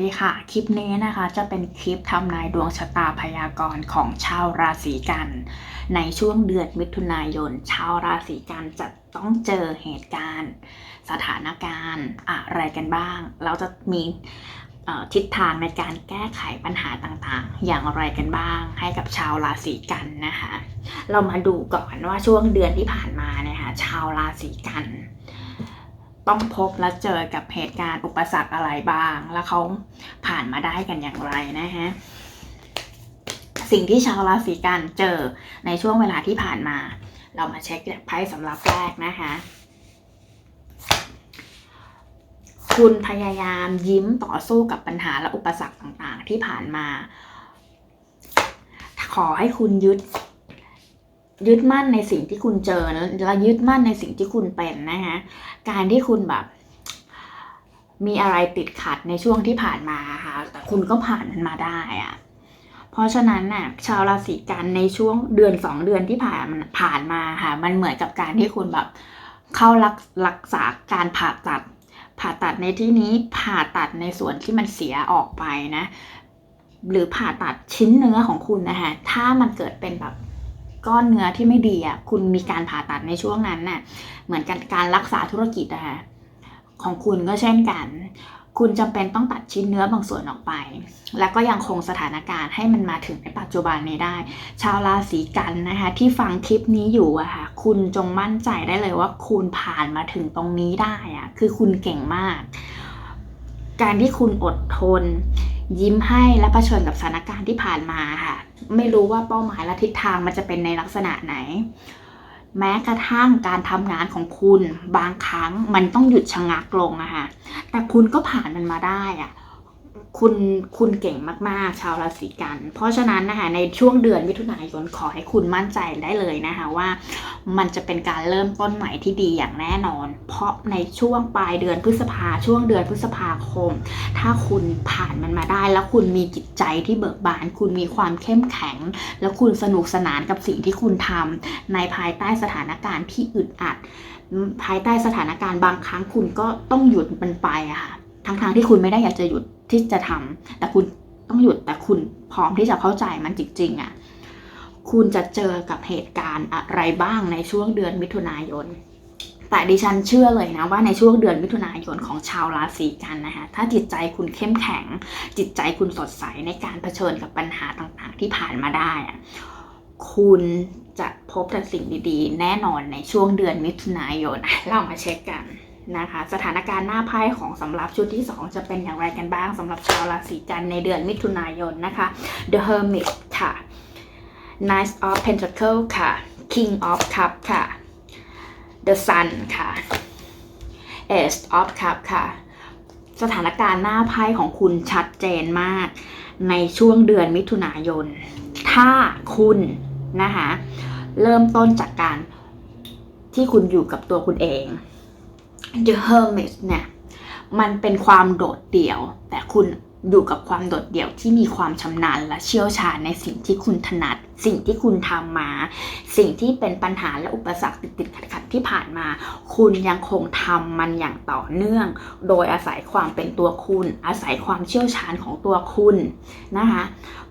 ดีค่ะ คลิปนี้นะคะจะเป็นคลิปทำนายดวงชะตาพยากรณ์ของชาวราศีกัน ในช่วงเดือนมิถุนายน ชาวราศีกันจะต้องเจอเหตุการณ์ สถานการณ์อะไรกันบ้าง เราจะมีทิศทางในการแก้ไขปัญหาต่างๆ อย่างไรกันบ้างให้กับชาวราศีกันนะคะ เรามาดูก่อนว่าช่วงเดือนที่ผ่านมาเนี่ยค่ะชาวราศีกัน ต้องพบและเจอกับเหตุการณ์อุปสรรคอะไรบ้าง แล้วเขาผ่านมาได้กันอย่างไรนะฮะสิ่งที่ชาวราศีกันเจอในช่วงเวลาที่ผ่านมา เรามาเช็คจากไพ่สำหรับแรกนะคะคุณพยายามยิ้มต่อสู้กับปัญหาและอุปสรรคต่างๆ ที่ผ่านมา ขอให้คุณยึด ยึดมั่นในสิ่งที่คุณเจอและยึดมั่นในสิ่งที่คุณเป็นนะคะการที่คุณแบบ มีอะไรติดขัดในช่วงที่ผ่านมาค่ะแต่คุณก็ผ่านมันมาได้อะเพราะฉะนั้นน่ะชาวราศีกันในช่วงเดือนสองเดือนที่ผ่านมันผ่านมาค่ะ มันเหมือนกับการที่คุณแบบเข้ารักรักษาการผ่าตัด ผ่าตัดในที่นี้ผ่าตัดในส่วนที่มันเสียออกไปนะ หรือผ่าตัดชิ้นเนื้อของคุณนะคะถ้ามันเกิดเป็นแบบ ก้อนเนื้อที่ไม่ดีอะคุณมีการผ่าตัดในช่วงนั้นน่ะเหมือนกันการรักษาธุรกิจนะคะของคุณก็เช่นกัน คุณจำเป็นต้องตัดชิ้นเนื้อบางส่วนออกไป แล้วก็ยังคงสถานการณ์ให้มันมาถึงในปัจจุบันนี้ได้ ชาวราศีกันนะคะที่ฟังคลิปนี้อยู่อะค่ะคุณจงมั่นใจได้เลยว่าคุณผ่านมาถึงตรงนี้ได้อะคือคุณเก่งมาก การที่คุณอดทน ยิ้มให้และะเผชิญกับสถานการณ์ที่ผ่านมาค่ะ ไม่รู้ว่าเป้าหมายและทิศทางมันจะเป็นในลักษณะไหน แม้กระทั่งการทำงานของคุณบางครั้งมันต้องหยุดชะงักลงอะค่ะแต่คุณก็ผ่านมันมาได้อะ คุณคุณเก่งมากๆ ชาวราศีกัน เพราะฉะนั้นนะคะในช่วงเดือนมิถุนายนขอให้คุณมั่นใจได้เลยนะคะว่า มันจะเป็นการเริ่มต้นใหม่ที่ดีอย่างแน่นอน เพราะในช่วงปลายเดือนพฤษภาช่วงเดือนพฤษภาคม ถ้าคุณผ่านมันมาได้ แล้วคุณมีจิตใจที่เบิกบาน คุณมีความเข้มแข็ง แล้วคุณสนุกสนานกับสิ่งที่คุณทำในภายใต้สถานการณ์ที่อึดอัด ภายใต้สถานการณ์บางครั้งคุณก็ต้องหยุดมันไปอะค่ะ ทั้งๆที่คุณไม่ได้อยากจะหยุดที่จะทำแต่คุณต้องหยุดแต่คุณพร้อมที่จะเข้าใจมันจริงๆอะคุณจะเจอกับเหตุการณ์อะไรบ้างในช่วงเดือนมิถุนายน แต่ดิฉันเชื่อเลยนะว่าในช่วงเดือนมิถุนายนของชาวราศีกันนะคะ ถ้าจิตใจคุณเข้มแข็ง จิตใจคุณสดใสในการเผชิญกับปัญหาต่างๆ ที่ผ่านมาได้อะคุณจะพบแต่สิ่งดีๆ แน่นอนในช่วงเดือนมิถุนายน เรามาเช็คกัน นะคะ สถานการณ์หน้าไพ่ของสำหรับชุดที่ 2 จะเป็นอย่างไรกันบ้างสำหรับชาวราศีกันในเดือนมิถุนายนนะคะ The Hermit ค่ะ Knight of Pentacle ค่ะ King of Cup ค่ะ The Sun ค่ะ Ace of Cup ค่ะ สถานการณ์หน้าไพ่ของคุณชัดเจนมาก ในช่วงเดือนมิถุนายน ถ้าคุณนะคะเริ่มต้นจากการที่คุณอยู่กับตัวคุณเอง The Hermit เนี่ยมันเป็นความโดดเดี่ยว แต่คุณ อยู่กับความโดดเดี่ยวที่มีความชำนาญและเชี่ยวชาญในสิ่งที่คุณถนัด สิ่งที่คุณทำมา สิ่งที่เป็นปัญหาและอุปสรรคติดๆขัดๆที่ผ่านมา คุณยังคงทำมันอย่างต่อเนื่อง โดยอาศัยความเป็นตัวคุณ อาศัยความเชี่ยวชาญของตัวคุณนะคะ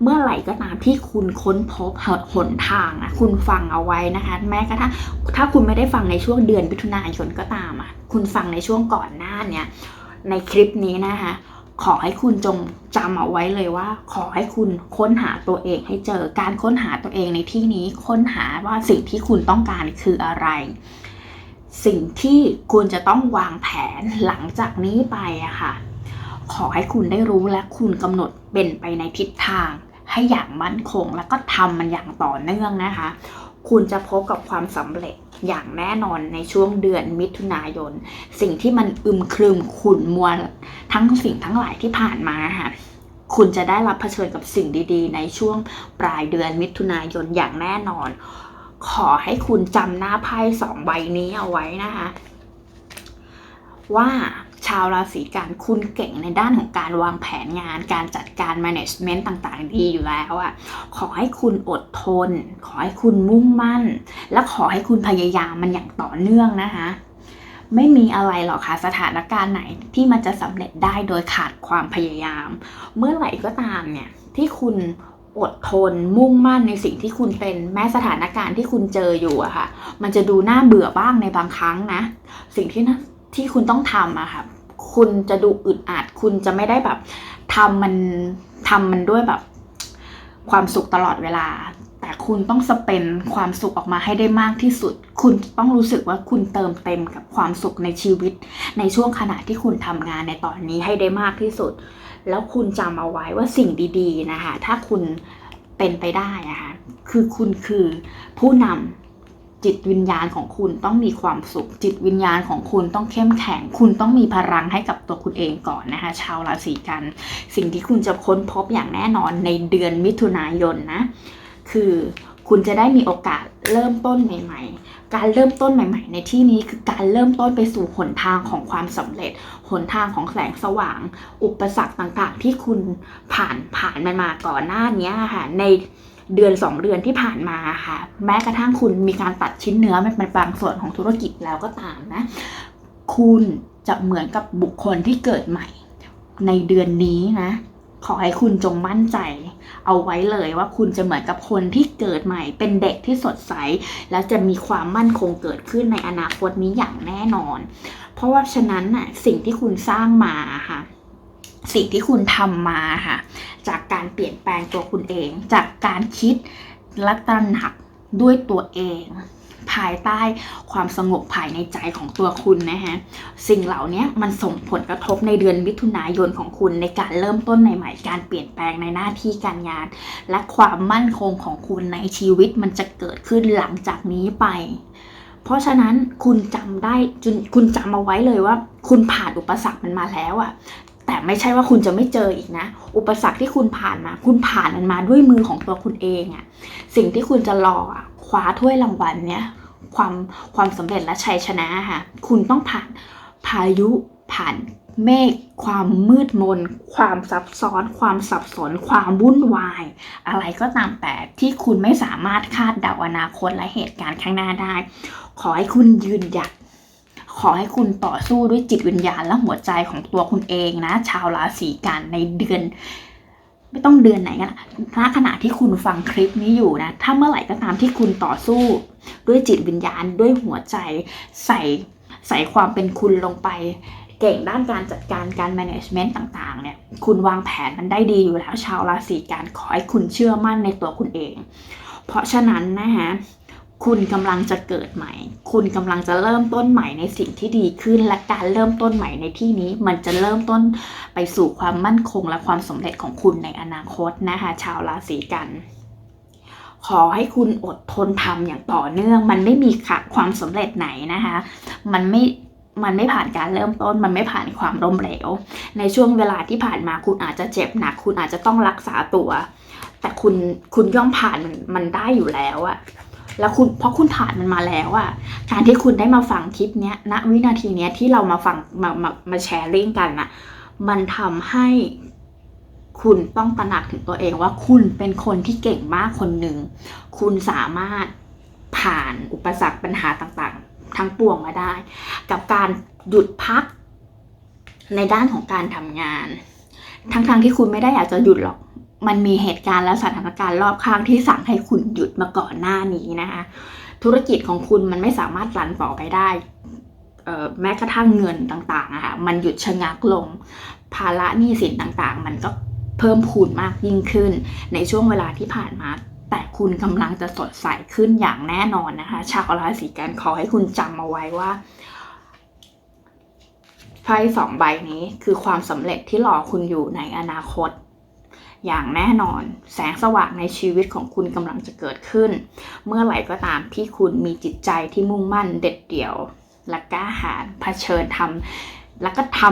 เมื่อไหร่ก็ตามที่คุณค้นพบหนทางนะคุณฟังเอาไว้นะคะ แม้กระทั่งถ้าคุณไม่ได้ฟังในช่วงเดือนมิถุนายนก็ตามอะคุณฟังในช่วงก่อนหน้าเนี้ยในคลิปนี้นะคะ ขอให้คุณจงจำเอาไว้เลยว่า ขอให้คุณค้นหาตัวเองให้เจอการค้นหาตัวเองในที่นี้ค้นหาว่าสิ่งที่คุณต้องการคืออะไร สิ่งที่คุณจะต้องวางแผนหลังจากนี้ไปอะค่ะ ขอให้คุณได้รู้และคุณกำหนดเป็นไปในทิศทาง ให้อย่างมั่นคง แล้วก็ทำมันอย่างต่อเนื่องนะคะ คุณจะพบกับความสำเร็จอย่างแน่นอนในช่วงเดือนมิถุนายน สิ่งที่มันอึมครึมขุ่นมัวทั้งสิ่งทั้งหลายที่ผ่านมาค่ะคุณจะได้รับเผชิญกับสิ่งดีๆ ในช่วงปลายเดือนมิถุนายนอย่างแน่นอน ขอให้คุณจำหน้าไพ่สองใบนี้เอาไว้นะคะ ว่า ชาวราศีกันคุณเก่งในด้านของการวางแผนงาน การจัดการ management ต่างๆ ดีอยู่แล้วอะ่ะขอให้คุณอดทน ขอให้คุณมุ่งมั่น และขอให้คุณพยายามมันอย่างต่อเนื่องนะคะไม่มีอะไรหรอกค่ะสถานการณ์ไหนที่มันจะสำเร็จได้โดยขาดความพยายาม เมื่อไหร่ก็ตามเนี่ยที่คุณอดทนมุ่งมั่นในสิ่งที่คุณเป็นแม้สถานการณ์ที่คุณเจออยู่อะค่ะ มันจะดูน่าเบื่อบ้างในบางครั้งนะ สิ่งที่ที่คุณต้องทำอะค่ะ คุณจะดูอึดอัดคุณจะไม่ได้แบบทำมันทำมันด้วยแบบ ความสุขตลอดเวลา แต่คุณต้องสเปนความสุขออกมาให้ได้มากที่สุด คุณต้องรู้สึกว่าคุณเติมเต็มกับความสุขในชีวิต ในช่วงขณะที่คุณทำงานในตอนนี้ให้ได้มากที่สุด แล้วคุณจำเอาไว้ว่าสิ่งดี ๆ นะคะถ้าคุณเป็นไปได้อะคะคือคุณคือผู้นำ จิตวิญญาณของคุณต้องมีความสุข จิตวิญญาณของคุณต้องเข้มแข็ง คุณต้องมีพลังให้กับตัวคุณเองก่อนนะคะ ชาวราศีกัน สิ่งที่คุณจะค้นพบอย่างแน่นอนในเดือนมิถุนายนนะคือคุณจะได้มีโอกาสเริ่มต้นใหม่ ๆ การเริ่มต้นใหม่ ๆ ในที่นี้คือการเริ่มต้นไปสู่หนทางของความสำเร็จ หนทางของแสงสว่าง อุปสรรคต่างๆ ที่คุณผ่านผ่านมันมาก่อนหน้านี้ค่ะ ใน เดือนสองเดือนที่ผ่านมาค่ะ แม้กระทั่งคุณมีการตัดชิ้นเนื้อมันเป็นบางส่วนของธุรกิจแล้วก็ตามนะ คุณจะเหมือนกับบุคคลที่เกิดใหม่ ในเดือนนี้นะ ขอให้คุณจงมั่นใจ เอาไว้เลยว่าคุณจะเหมือนกับคนที่เกิดใหม่ เป็นเด็กที่สดใส แล้วจะมีความมั่นคงเกิดขึ้นในอนาคตนี้อย่างแน่นอน เพราะว่าฉะนั้นน่ะสิ่งที่คุณสร้างมาค่ะ สิ่งที่คุณทำมาค่ะจากการเปลี่ยนแปลงตัวคุณเอง จากการคิดและตระหนักด้วยตัวเอง ภายใต้ความสงบภายในใจของตัวคุณนะฮะสิ่งเหล่านี้มันส่งผลกระทบในเดือนมิถุนายนของคุณในการเริ่มต้นใหม่ๆการเปลี่ยนแปลงในหน้าที่การงาน และความมั่นคงของคุณในชีวิตมันจะเกิดขึ้นหลังจากนี้ไปเพราะฉะนั้นคุณจำได้จนคุณจำเอาไว้เลยว่า คุณผ่านอุปสรรคมันมาแล้วอะ แต่ไม่ใช่ว่าคุณจะไม่เจออีกนะ อุปสรรคที่คุณผ่านมา คุณผ่านมันมาด้วยมือของตัวคุณเองอะสิ่งที่คุณจะรออะคว้าถ้วยรางวัลเนี้ยความความสำเร็จและชัยชนะค่ะ คุณต้องผ่านพายุผ่านเมฆความมืดมน ความซับซ้อน ความสับสน ความวุ่นวาย อะไรก็ตามแต่ที่คุณไม่สามารถคาดเดาอนาคตและเหตุการณ์ข้างหน้าได้ ขอให้คุณยืนหยัด ขอให้คุณต่อสู้ด้วยจิตวิญญาณและหัวใจของตัวคุณเองนะ ชาวราศีกันในเดือน ไม่ต้องเดือนไหนกันณขณะที่คุณฟังคลิปนี้อยู่นะ ถ้าเมื่อไหร่ก็ตามที่คุณต่อสู้ ด้วยจิตวิญญาณด้วยหัวใจใส่ใส่ความเป็นคุณลงไปเก่งด้านการจัดการการ management ต่างๆ เนี่ย คุณวางแผนมันได้ดีอยู่แล้วชาวราศีกันขอให้คุณเชื่อมั่นในตัวคุณเอง เพราะฉะนั้นนะฮะ คุณกำลังจะเกิดใหม่ คุณกำลังจะเริ่มต้นใหม่ในสิ่งที่ดีขึ้น และการเริ่มต้นใหม่ในที่นี้ มันจะเริ่มต้นไปสู่ความมั่นคงและความสำเร็จของคุณในอนาคตนะคะชาวราศีกัน ขอให้คุณอดทนทำอย่างต่อเนื่อง มันไม่มีค่ะความสำเร็จไหนนะคะ มันไม่มันไม่ผ่านการเริ่มต้น มันไม่ผ่านความล้มเหลว ในช่วงเวลาที่ผ่านมาคุณอาจจะเจ็บหนัก คุณอาจจะต้องรักษาตัว แต่คุณคุณย่อมผ่านมันมันได้อยู่แล้วอะ แล้วคุณเพราะคุณผ่านมันมาแล้วอะการที่คุณได้มาฟังคลิปเนี้ยณวินาทีเนี้ยที่เรามาฟังมามามาแชร์ลิงก์กันอะมันทำให้คุณต้องตระหนักถึงตัวเองว่าคุณเป็นคนที่เก่งมากคนหนึ่ง คุณสามารถผ่านอุปสรรคปัญหาต่างๆ ทั้งปวงมาได้ กับการหยุดพักในด้านของการทำงาน ทั้งๆที่คุณไม่ได้อยากจะหยุดหรอก มันมีเหตุการณ์และสถานการณ์รอบข้างที่สั่งให้คุณหยุดมาก่อนหน้านี้นะคะธุรกิจของคุณมันไม่สามารถรันต่อไปได้แม้กระทั่งเงินต่างๆอะค่ะมันหยุดชะงักลง ภาระหนี้สินต่างๆ มันก็เพิ่มพูนมากยิ่งขึ้น ในช่วงเวลาที่ผ่านมา แต่คุณกำลังจะสดใสขึ้นอย่างแน่นอนนะคะ ชาวราศีกันขอให้คุณจำเอาไว้ว่าไพ่สองใบนี้คือความสำเร็จที่รอคุณอยู่ในอนาคต อย่างแน่นอน แสงสว่างในชีวิตของคุณกำลังจะเกิดขึ้น เมื่อไหร่ก็ตามที่คุณมีจิตใจที่มุ่งมั่นเด็ดเดี่ยว และกล้าหาญเผชิญทำแล้วก็ท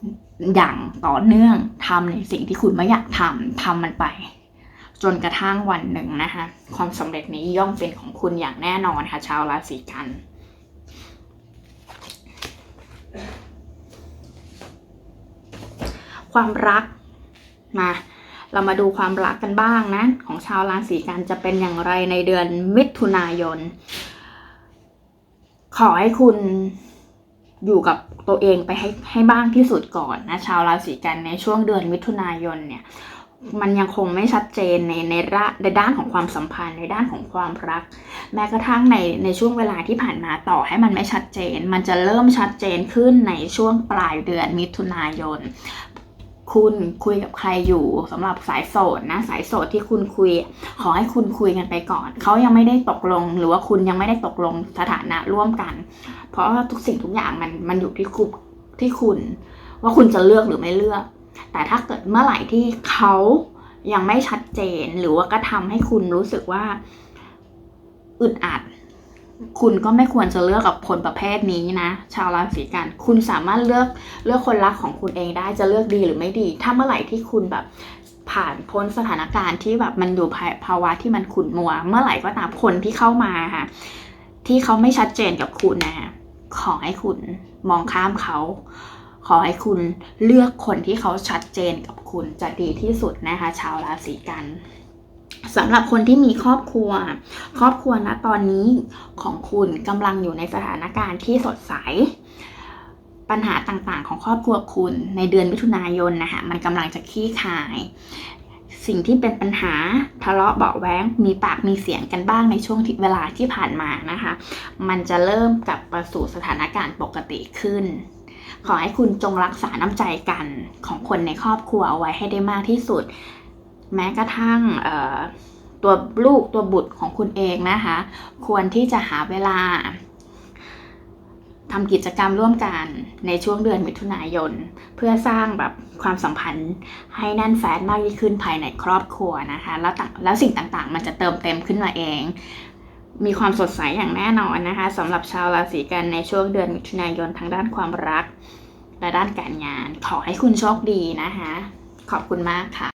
ำอย่างต่อเนื่องทำในสิ่งที่คุณไม่อยากทำทำมันไป จนกระทั่งวันหนึ่งนะคะความสำเร็จนี้ย่อมเป็นของคุณอย่างแน่นอนค่ะ ชาวราศีกันความรักมา เรามาดูความรักกันบ้างนะ ของชาวราศีกันจะเป็นอย่างไรในเดือนมิถุนายน ขอให้คุณอยู่กับตัวเองไปให้ให้บ้างที่สุดก่อนนะ ชาวราศีกันในช่วงเดือนมิถุนายนเนี่ย มันยังคงไม่ชัดเจนในในระในด้านของความสัมพันธ์ในด้านของความรัก แม้กระทั่งในในช่วงเวลาที่ผ่านมาต่อให้มันไม่ชัดเจน มันจะเริ่มชัดเจนขึ้นในช่วงปลายเดือนมิถุนายน คุณคุยกับใครอยู่สำหรับสายโสดนะสายโสดที่คุณคุย ขอให้คุณคุยกันไปก่อน เขายังไม่ได้ตกลง หรือว่าคุณยังไม่ได้ตกลงสถานะร่วมกัน เพราะว่าทุกสิ่งทุกอย่างมันมันอยู่ที่คุณที่คุณ ว่าคุณจะเลือกหรือไม่เลือก แต่ถ้าเกิดเมื่อไหร่ที่เขายังไม่ชัดเจนหรือว่าก็ทำให้คุณรู้สึกว่าอึดอัด คุณก็ไม่ควรจะเลือกกับคนประเภทนี้นะ ชาวราศีกัน คุณสามารถเลือกเลือกคนรักของคุณเองได้จะเลือกดีหรือไม่ดี ถ้าเมื่อไหร่ที่คุณแบบผ่านพ้นสถานการณ์ที่แบบมันอยู่ภาวะที่มันขุ่นมัว เมื่อไหร่ก็ตามคนที่เข้ามาค่ะที่เขาไม่ชัดเจนกับคุณนะคะขอให้คุณมองข้ามเขา ขอให้คุณเลือกคนที่เขาชัดเจนกับคุณจะดีที่สุดนะคะ ชาวราศีกัน สำหรับคนที่มีครอบครัว ครอบครัวนะตอนนี้ของคุณกำลังอยู่ในสถานการณ์ที่สดใส ปัญหาต่างๆ ของครอบครัวคุณในเดือนมิถุนายนนะคะมันกำลังจะคลี่คลาย สิ่งที่เป็นปัญหาทะเลาะเบาะแว้งมีปากมีเสียงกันบ้างในช่วงเวลาที่ผ่านมานะคะ มันจะเริ่มกลับมาสู่สถานการณ์ปกติขึ้นขอให้คุณจงรักษาน้ำใจกันของคนในครอบครัวเอาไว้ให้ได้มากที่สุด แม้กระทั่งตัวลูกตัวบุตรของคุณเองนะคะ ควรที่จะหาเวลาทำกิจกรรมร่วมกันในช่วงเดือนมิถุนายน เพื่อสร้างแบบความสัมพันธ์ให้แน่นแฟนมากยิ่งขึ้นภายในครอบครัวนะคะ แล้วต่างแล้วสิ่งต่างๆ มันจะเติมเต็มขึ้นมาเอง มีความสดใสอย่างแน่นอนนะคะสำหรับชาวราศีกันในช่วงเดือนมิถุนายนทางด้านความรัก และด้านการงาน ขอให้คุณโชคดีนะคะ ขอบคุณมากค่ะ